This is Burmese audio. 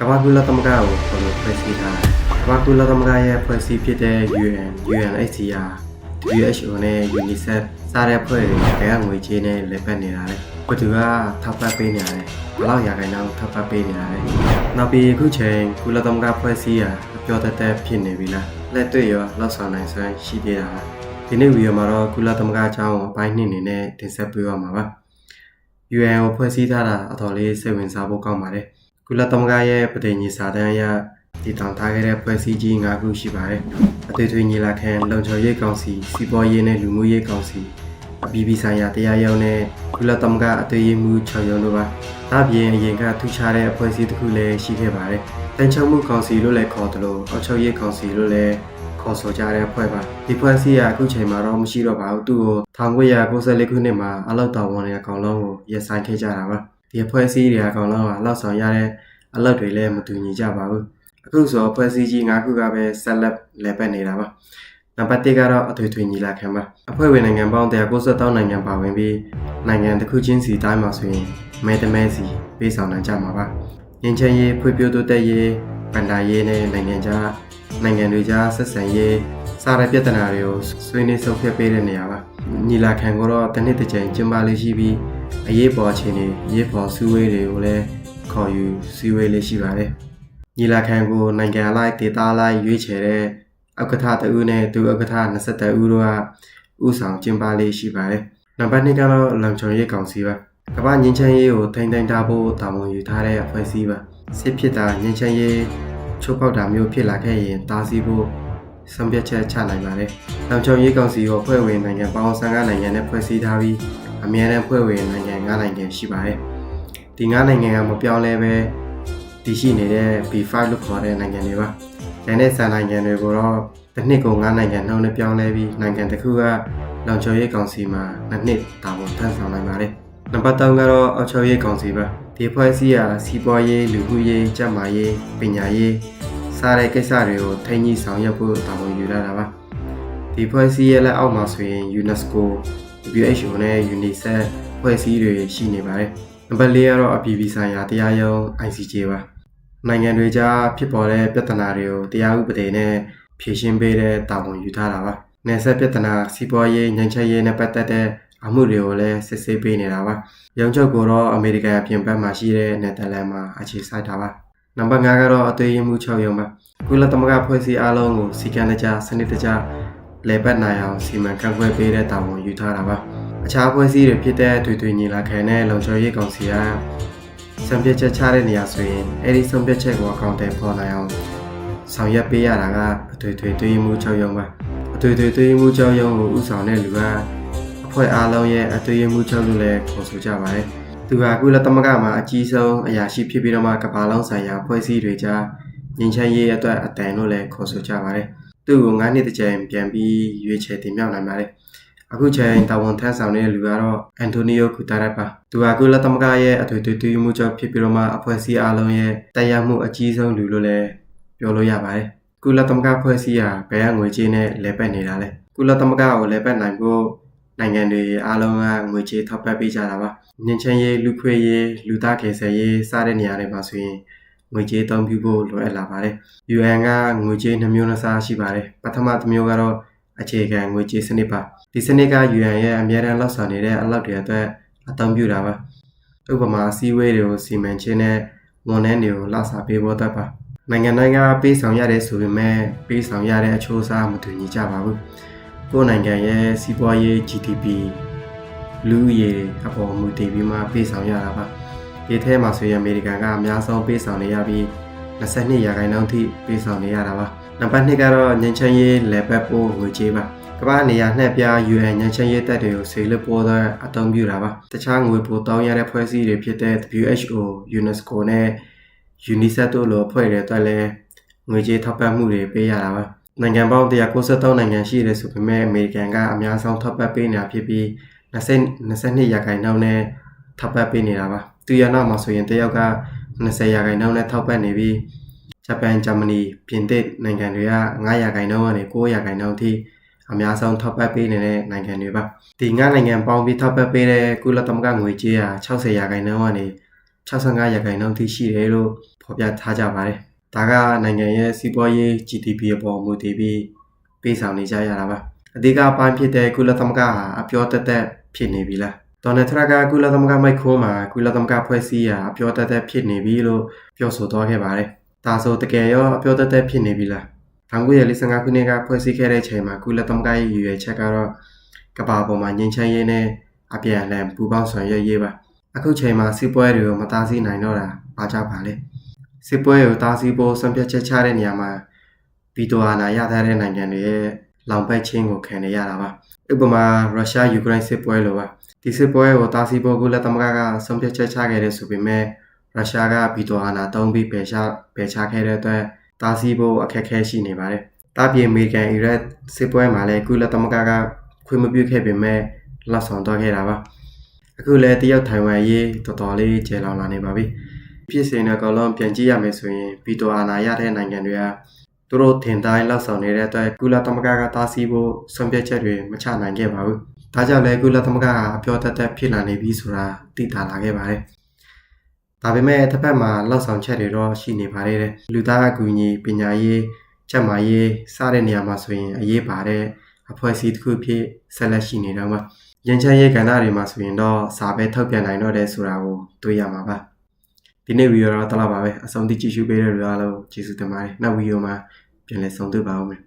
ကမ္ဘာကုလသမဂ္ဂကိုဘယ်လိုဖွဲ့စည်းထားလဲကမ္ဘာကုလသမဂ္ဂရဲ့ဖွဲ့စည်းဖြစ်တဲ့ UN UNHCR WHO နဲ့ UNICEF စတဲ့ဖွဲ့တွေဘယ်ကငွေကြေးနဲ့လက်ပတ်နေတာလဲဘယ်သူကထောက်ပံ့ပေးနေတာလဲဘယ်လောက်ရာခိုင်နှုန်းထောက်ပံ့ပေးနေတာလဲနောက်ပြီးအခုချိန်ကုလသမဂ္ဂဖွဲ့စည်းရာအပြောတတ်တဲ့ဖြစ်နေပြီလားလက်တွေ့ရောလောက်ဆောင်နိုင်စွမ်းရှိသေးတာလားဒီနေ့ဗီဒီယိုမှာတော့ကုလသမဂ္ဂအကြောင်းကိုအပိုင်းနှစ်အနေနဲ့တင်ဆက်ပေးရမှာပါ UN ကိုဖွဲ့စည်းထားတာအတော်လေးစိတ်ဝင်စားဖို့ကောင်းပါတယ်။ ကုလသမဂ္ဂရဲ့ပဋိညာဉ်စာတမ်းအရတည်ထောင်ထားခဲ့တဲ့ဖွဲ့စည်းကြီး၅ခုရှိပါတယ်။အသွေးသွေးညီလာခံလုံခြုံရေးကောင်စီစီးပွားရေးနဲ့လူမှုရေးကောင်စီအပြည်ပြည်ဆိုင်ရာတရားရုံးနဲ့ကုလသမဂ္ဂအသွေးရေးမှု6ရုံးတို့ပါ။ဒါ့အပြင်အရင်ကထူးခြားတဲ့အဖွဲ့အစည်းတစ်ခုလည်းရှိခဲ့ပါတယ်။တန်ချုံမှုကောင်စီလို့လည်းခေါ်တယ်လို့အောက်ချုပ်ရေးကောင်စီလို့လည်းခေါ်ဆိုကြတဲ့အဖွဲ့ပါဒီဖွဲ့စည်းရအခုချိန်မှာတော့မရှိတော့ပါဘူးသူ့ကို1994ခုနှစ်မှာအလောက်တော်ဝင်တဲ့အကောင်လုံးကိုရပ်ဆိုင်ခဲ့ကြတာပါ ဒီအဖွဲ့အစည်းတွေအကောင်လုံးကလောက်ဆောင်ရတဲ့အလောက်တွေလည်းမတူညီကြပါဘူးအခုဆိုအဖွဲ့အစည်းကြီး၅ခုကပဲဆက်လက်လည်ပတ်နေတာပါနံပါတ်1ကတော့အထွေထွေညီလာခံပါအဖွဲ့ဝင်နိုင်ငံပေါင်း193နိုင်ငံပါဝင်ပြီးနိုင်ငံတစ်ခုချင်းစီတိုင်းမှာဆိုရင်မဲတမဲစီပေးဆောင်နိုင်ကြမှာပါငင်းချင်းရေးဖွံ့ဖြိုးတိုးတက်ရေးဗန္ဒာရေးနဲ့နိုင်ငံခြားနိုင်ငံတွေကြားဆက်ဆံရေးစားတဲ့ပြဿနာတွေကိုဆွေးနွေးဆုံးဖြတ်ပေးတဲ့နေရာပါညီလာခံကိုတော့တစ်နှစ်တစ်ကြိမ်ကျင်းပလေးရှိပြီး အရေးပေါ်အခြေအနေအရေးပေါ်စည်းဝေးတွေကိုလည်းခေါ်ယူစည်းဝေးလေးရှိပါတယ်ညီလာခံကိုနိုင်ငံအလိုက်ဒေသအလိုက်ရွေးချယ်တဲ့ဥက္ကဋ္ဌတဦးနဲ့ဒုဥက္ကဋ္ဌ22ဦးတို့ကဥဆောင်ကျင်းပလေးရှိပါတယ်နံပါတ်2ကတော့လုံခြုံရေးကောင်စီပါကမ္ဘာငင်းချမ်းရေးကိုထိန်းသိမ်းထားဖို့တာဝန်ယူထားတဲ့အဖွဲ့အစည်းပါစစ်ဖြစ်တာငင်းချမ်းရေးချိုးပေါက်တာမျိုးဖြစ်လာခဲ့ရင်တားဆီးဖို့ဆုံးဖြတ်ချက်ချနိုင်ပါတယ်။လုံခြုံရေးကောင်စီကိုဖွဲ့ဝင်နိုင်ငံပေါင်း15နိုင်ငံနဲ့ဖွဲ့စည်းထားပြီး အမြဲတမ်းဖွဲ့ဝင်နိုင်ငံ9နိုင်ငံရှိပါတယ်။ဒီ9နိုင်ငံကမပြောင်းလဲပဲတည်ရှိနေတဲ့ B5 လို့ခေါ်တဲ့နိုင်ငံတွေပါ။ကျန်တဲ့ဆန်နိုင်ငံတွေကိုတော့တစ်နှစ်ကို9နိုင်ငံနှုန်းနဲ့ပြောင်းလဲပြီးနိုင်ငံတစ်ခုကလုံခြုံရေးကောင်စီမှာနှစ်နှစ်တာဝန်ထမ်းဆောင်နိုင်ပါတယ်။နံပါတ်3ကတော့အောက်ချုပ်ရေးကောင်စီပါ။ဒီဖွဲ့စည်းရာစီးပွားရေးလူမှုရေးကျန်းမာရေးပညာရေးစားတဲ့ကိစ္စတွေကိုထိန်းကြီးဆောင်ရွက်ဖို့တာဝန်ယူရတာပါဒီဖွဲ့စည်းရဲ့လက်အောက်မှာဆိုရင် UNESCO WHO နဲ့ UNICEF ဖွဲ့စည်းတွေရှိနေပါတယ်နံပါတ်4ကတော့အပြည်ပြည်ဆိုင်ရာတရားရုံး ICJ ပါနိုင်ငံတွေကြားဖြစ်ပေါ်တဲ့ပြဿနာတွေကိုတရားဥပဒေနဲ့ဖြေရှင်းပေးတဲ့တာဝန်ယူထားတာပါနယ်စပ်ပြဿနာစီးပွားရေးငြိမ်းချမ်းရေးနဲ့ပတ်သက်တဲ့အမှုတွေကိုလည်းစစ်ဆေးပေးနေတာပါရုံးချုပ်ကိုတော့အမေရိကန်အပြင်ဘက်မှာရှိတဲ့နယ်သာလန်မှာအခြေစိုက်တာပါနံပါတ်5ကတော့အသွေးရမှု6ရုံပါကုလသမဂ္ဂဖွဲ့စည်းအားလုံးကိုစီကံတကြစနစ်တကျ လဲပတ်နိုင်အောင်စီမံခန့်ခွဲပေးတဲ့တာဝန်ယူထားတာပါအခြားဖွဲ့စည်းတွေဖြစ်တဲ့တွေ့တွေ့ညီလာခံနဲ့လုံခြုံရေးကောင်စီကဆုံးဖြတ်ချက်ချတဲ့နေရာဆိုရင်အဲ့ဒီဆုံးဖြတ်ချက်ကိုအကောင့်ထဲပေါ်နိုင်အောင်ဆောင်ရွက်ပေးရတာကအထွေထွေတွေ့မှု6ရုံပါအထွေထွေတွေ့မှု6ရုံကိုဥဆောင်တဲ့လူကအဖွဲ့အားလုံးရဲ့အတွေ့အမှုချုပ်လို့လည်းခေါ်ဆိုကြပါတယ်။သူဟာကုလသမဂ္ဂမှာအကြီးဆုံးအရာရှိဖြစ်ပြီးတော့မှကမ္ဘာလုံးဆိုင်ရာဖွဲ့စည်းတွေကြားငင်းချမ်းရေးအတွက်အတန်လို့လည်းခေါ်ဆိုကြပါတယ်။ သူ့ကို9နှစ်တကြိမ်ပြန်ပြီးရွေးချယ်တင်မြှောက်နိုင်ပါတယ်။အခုချိန်တာဝန်ထမ်းဆောင်နေတဲ့လူကတော့အန်တိုနီယိုဂူတာရက်ပါ။သူဟာကုလသမဂ္ဂရဲ့အထွေထွေတွေ့မှုချုပ်ဖြစ်ပြီးတော့မှအဖွဲ့အစည်းအားလုံးရဲ့တရားမှုအကြီးဆုံးလူလို့လည်းပြောလို့ရပါတယ်။ကုလသမဂ္ဂဖွဲ့စည်းရာဘယ်ကငွေကြေးနဲ့လဲပတ်နေတာလဲ။ကုလသမဂ္ဂကိုလဲပတ်နိုင်ဖို့နိုင်ငံတွေအားလုံးကငွေကြေးထောက်ပံ့ပေးကြတာပါ။ညင်ချမ်းရေးလူခွေရေးလူသားကယ်ဆယ်ရေးစတဲ့နေရာတွေမှာဆိုရင် ငွေကြေးတောင်းပြုဖို့လိုအပ်လာပါတယ်။ UN ကငွေကြေးနှမျိုးနှစားရှိပါတယ်။ပထမတစ်မျိုးကတော့အခြေခံငွေကြေးစနစ်ပါ။ဒီစနစ်က UN ရဲ့အများရန်လောက်ဆောင်နေတဲ့အလောက်တွေအတွက်အသုံးပြုတာပါ။ဥပမာစီးဝေးတွေကိုစီမံခြင်းနဲ့ဝန်ထမ်းတွေကိုလစာပေးဖို့အတွက်ပါ။နိုင်ငံတိုင်းကပေးဆောင်ရတဲ့ဆိုပေမဲ့ပေးဆောင်ရတဲ့အချိုးအစားမတူညီကြပါဘူး။ကိုယ်နိုင်ငံရဲ့စီးပွားရေး GDP လူဦးရေအပေါ်မူတည်ပြီးမှပေးဆောင်ရတာပါ ဒီထဲမှာဆိုရင်အမေရိကန်ကအများဆုံးပေးဆောင်နေရပြီး22ရာခိုင်နှုန်းထိပေးဆောင်နေရတာပါနံပါတ်2ကတော့ညချမ်းရေးလေပတ်ပိုးငွေကြေးပါကမ္ဘာနေရာနှက်ပြ UN ညချမ်းရေးတပ်တွေကိုဆေလွတ်ပိုးတဲ့အသုံးပြုတာပါတခြားငွေပိုတောင်းရတဲ့ဖွဲ့စည်းတွေဖြစ်တဲ့ WHO UNESCO နဲ့ UNICEF တို့လိုအဖွဲ့တွေအတွက်လည်းငွေကြေးထောက်ပံ့မှုတွေပေးရတာပါနိုင်ငံပေါင်း193နိုင်ငံရှိတယ်ဆိုပေမဲ့အမေရိကန်ကအများဆုံးထောက်ပံ့ပေးနေတာဖြစ်ပြီး20 22ရာခိုင်နှုန်းနဲ့ထောက်ပံ့ပေးနေတာပါ သူရနောက်မှာဆိုရင်တယောက်က20ရာခိုင်နှုန်းနဲ့ထောက်ပံ့နေပြီးဂျပန်ဂျာမနီပြင်သစ်နိုင်ငံတွေက9ရာခိုင်နှုန်းကနေ9ရာခိုင်နှုန်းထိအများဆုံးထောက်ပံ့ပေးနေတဲ့နိုင်ငံတွေပါဒီ9နိုင်ငံပေါင်းပြီးထောက်ပံ့ပေးတဲ့ကုလသမဂ္ဂငွေကြေးဟာ60ရာခိုင်နှုန်းကနေ65ရာခိုင်နှုန်းထိရှိတယ်လို့ဖေဖော်ပြထားကြပါတယ်။ဒါကနိုင်ငံရဲ့စီးပွားရေး GDP အပေါ်မူတည်ပြီးပေးဆောင်နေကြရတာပါ။အဓိကအပိုင်းဖြစ်တဲ့ကုလသမဂ္ဂဟာအပြောတက်တက်ဖြစ်နေပြီလား။ ဒေါ်နယ်ထရက်ကကုလသမဂ္ဂမိုက်ခိုးမှာကုလသမဂ္ဂဖွဲ့စည်းရာအပြောတက်တက်ဖြစ်နေပြီလို့ပြောဆိုသွားခဲ့ပါတယ်။ဒါဆိုတကယ်ရောအပြောတက်တက်ဖြစ်နေပြီလား။1945ခုနှစ်ကဖွဲ့စည်းခဲ့တဲ့အချိန်မှာကုလသမဂ္ဂရဲ့ရည်ရွယ်ချက်ကတော့ကမ္ဘာပေါ်မှာငြိမ်းချမ်းရေးနဲ့အပြန်အလှန်ပူးပေါင်းဆောင်ရွက်ရေးပါ။အခုချိန်မှာစစ်ပွဲတွေကိုမတားဆီးနိုင်တော့တာဘာကြောင့်ပါလဲ။စစ်ပွဲကိုတားဆီးဖို့ဆုံးဖြတ်ချက်ချတဲ့နေရာမှာဗီတိုအာဏာရထားတဲ့နိုင်ငံတွေရဲ့လောင်ပတ်ခြင်းကိုခံနေရတာပါ။ဥပမာရုရှားယူကရိန်းစစ်ပွဲလိုပါ။ ဒီစစ်ပွဲကိုတားဆီးဖို့ကုလသမဂ္ဂကဆုံးဖြတ်ချက်ချခဲ့တဲ့ဆိုပေမဲ့ရုရှားကဗီတိုအာဏာသုံးပြီးပယ်ချပယ်ချခဲ့တဲ့အတွက်တားဆီးဖို့အခက်အခဲရှိနေပါတယ်။တားပြည်အမေရိကန်အီရတ်စစ်ပွဲမှာလည်းကုလသမဂ္ဂကခွင့်မပြုခဲ့ပေမဲ့လက်ဆောင်တော့ခဲ့တာပါ။အခုလည်းတရုတ်ထိုင်ဝမ်ရေးတော်တော်လေးကျေလောင်လာနေပါပြီ။ဖြစ်စဉ်တဲ့အကောင်လုံးပြန်ကြည့်ရမယ်ဆိုရင်ဗီတိုအာဏာရတဲ့နိုင်ငံတွေကသူတို့ထင်တိုင်းလောက်ဆောင်နေတဲ့အတွက်ကုလသမဂ္ဂကတားဆီးဖို့ဆုံးဖြတ်ချက်တွေမချနိုင်ခဲ့ပါဘူး။ ဒါကြောင့်လည်းကုလသမဂ္ဂကအပြောတတ်တဖြစ်လာနေပြီဆိုတာသိတာလာခဲ့ပါတယ်။ဒါပေမဲ့တစ်ဖက်မှာလောက်ဆောင်ချက်တွေတော့ရှိနေပါသေးတယ်။လူသားအကူအညီပညာရေးချက်မာရေးစတဲ့နေရာမှာဆိုရင်အရေးပါတဲ့အဖွဲ့အစည်းတစ်ခုဖြစ်ဆက်လက်ရှိနေတော့မှာရန်ချမ်းရေးကဏ္ဍတွေမှာဆိုရင်တော့စာပဲထုတ်ပြန်နိုင်တော့တယ်ဆိုတာကိုတွေ့ရမှာပါဒီနေ့ဗီဒီယိုတော့တလောက်ပါပဲအဆုံးထိကြည့်ရှုပေးတဲ့လူအားလုံးကျေးဇူးတင်ပါတယ်နောက်ဗီဒီယိုမှာပြန်လည်ဆုံတွေ့ပါဦးမယ်